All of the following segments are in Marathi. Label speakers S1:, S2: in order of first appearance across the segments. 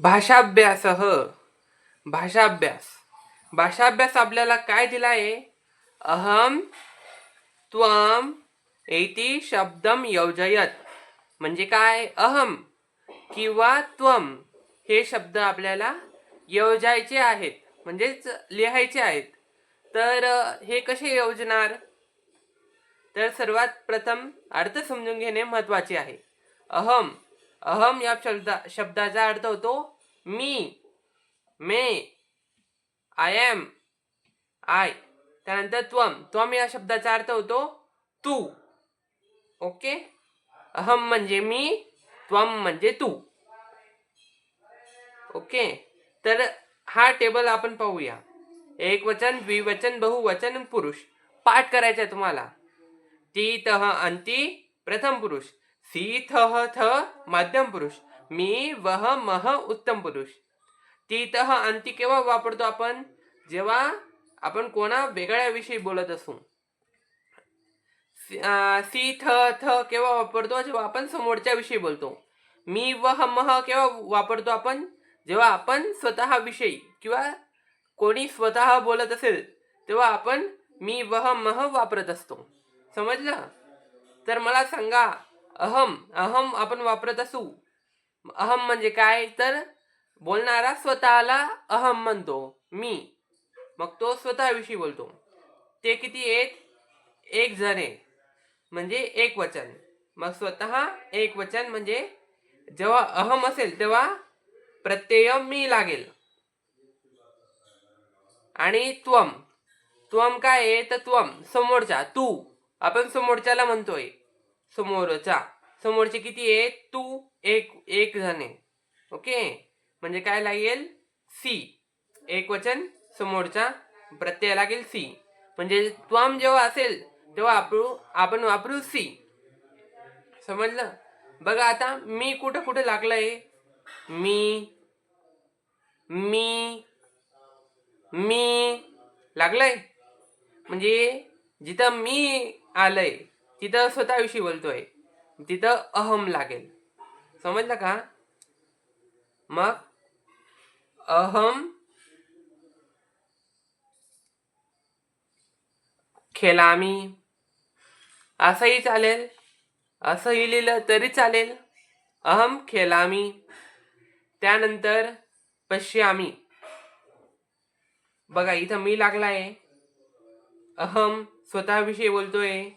S1: भाषाभ्यास. भाषाभ्यास. भाषाभ्यास आपल्याला काय दिला आहे अहम त्वम एती शब्दम योजयत. म्हणजे काय? अहम किंवा त्वम हे शब्द आपल्याला योजायचे आहेत. म्हणजेच लिहायचे आहेत. तर हे कसे योजणार? तर सर्वात प्रथम अर्थ समजून घेणे महत्त्वाचे आहे. अहम अहम या शब्दा शब्दाचा अर्थ होतो मी मे आय एम आय त्यानंतर त्वम. त्वम या शब्दाचा अर्थ होतो तू. ओके? अहम म्हणजे मी त्वम म्हणजे तू. ओके? तर हा टेबल आपण पाहूया. एक वचन द्विवचन बहुवचन पुरुष. पाठ करायचा आहे तुम्हाला. ती तह अंती प्रथम पुरुष. सी थह थ मध्यम पुरुष. मी वह मह उत्तम पुरुष. ती तह अंती केव्हा वापरतो आपण? जेव्हा आपण कोणा वेगळ्या विषयी बोलत असू. सी सी थ थ केव्हा वापरतो? जेव्हा आपण समोरच्या विषयी बोलतो. मी वह मह केव्हा वापरतो आपण? जेव्हा आपण स्वतः विषयी किंवा कोणी स्वतः बोलत असेल तेव्हा आपण मी वह मह वापरत असतो. समजलं? तर मला सांगा अहम अहम आपण वापरत असू. अहम म्हणजे काय? तर बोलणारा स्वतःला अहम म्हणतो. मी. मग तो स्वतःविषयी बोलतो. ते किती आहेत? एक जण म्हणजे एक वचन. मग स्वतः एक वचन म्हणजे जेव्हा अहम असेल तेव्हा प्रत्यय मी लागेल. आणि त्वम. त्वम काय आहे? तर त्वम. समोरचा. तू. आपण समोरच्याला म्हणतोय. समोरचा. समोरचे किती आहे तू एक एक जण आहे ओके? म्हणजे काय लागेल? सी एक वचन समोरचा प्रत्यय लागेल सी म्हणजे त्वम जेव्हा असेल तेव्हा वापरू आपण वापरू सी समजलं? बघा आता मी कुठं कुठं लागलंय? मी मी मी लागलंय. म्हणजे जिथं मी आलंय तिथं स्वतःविषयी बोलतोय. तिथं अहम लागेल. समजलं का? मग अहम खेलामी. असंही चालेल. असंही लिहिलं तरी चालेल. अहम खेलामी. त्यानंतर पश्यामी. बघा इथं मी लागलाय. अहम स्वतःविषयी बोलतोय.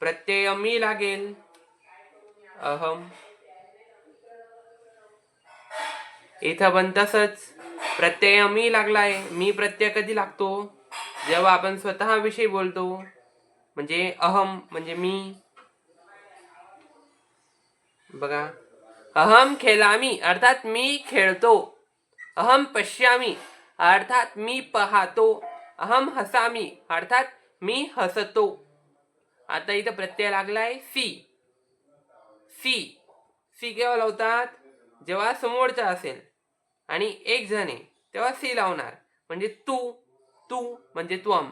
S1: प्रत्यय मी लागेल. अहम. इथं पण तसंच. प्रत्यय मी लागलाय. मी प्रत्यय कधी लागतो? जेव्हा आपण स्वतःविषयी बोलतो म्हणजे अहम म्हणजे मी. बघा. अहम खेळामी अर्थात मी खेळतो. अहम पश्यामी अर्थात मी पाहतो. अहम हसामी अर्थात मी हसतो. आता इथं प्रत्यय लागलाय सी सी सी केव्हा लावतात? जेव्हा समोरचा असेल. आणि एक जण आहे तेव्हा सी लावणार. म्हणजे तू तू म्हणजे त्वम.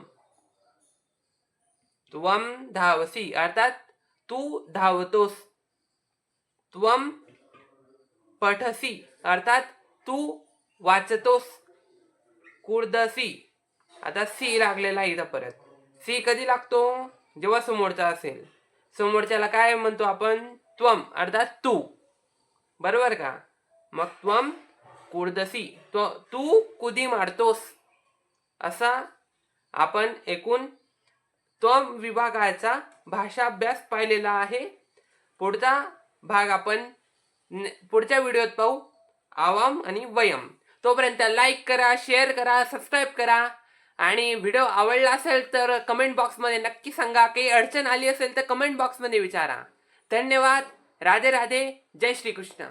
S1: त्वम धावसी अर्थात तू धावतोस. त्वम पठसी अर्थात तू वाचतोस. कुर्दसी आता सी लागलेला आहे इथं परत. सी कधी लागतो? जेव्हा समोरचा असेल समोरच्याला काय म्हणतो आपण? त्वम अर्थात तू. बरोबर का? मग त्वम कुर्दसी. तो तू कुदी मारतोस. असा आपण एकूण त्वम विभागाचा भाषाभ्यास पाहिलेला आहे. पुढचा भाग आपण न- पुढच्या व्हिडिओत पाहू. आवाम आणि वयम. तोपर्यंत लाईक करा शेअर करा सबस्क्राईब करा. आणि व्हिडिओ आवडला असेल तर कमेंट बॉक्समध्ये नक्की सांगा. काही अडचण आली असेल तर कमेंट बॉक्समध्ये विचारा. धन्यवाद. राधे राधे. जय श्रीकृष्ण.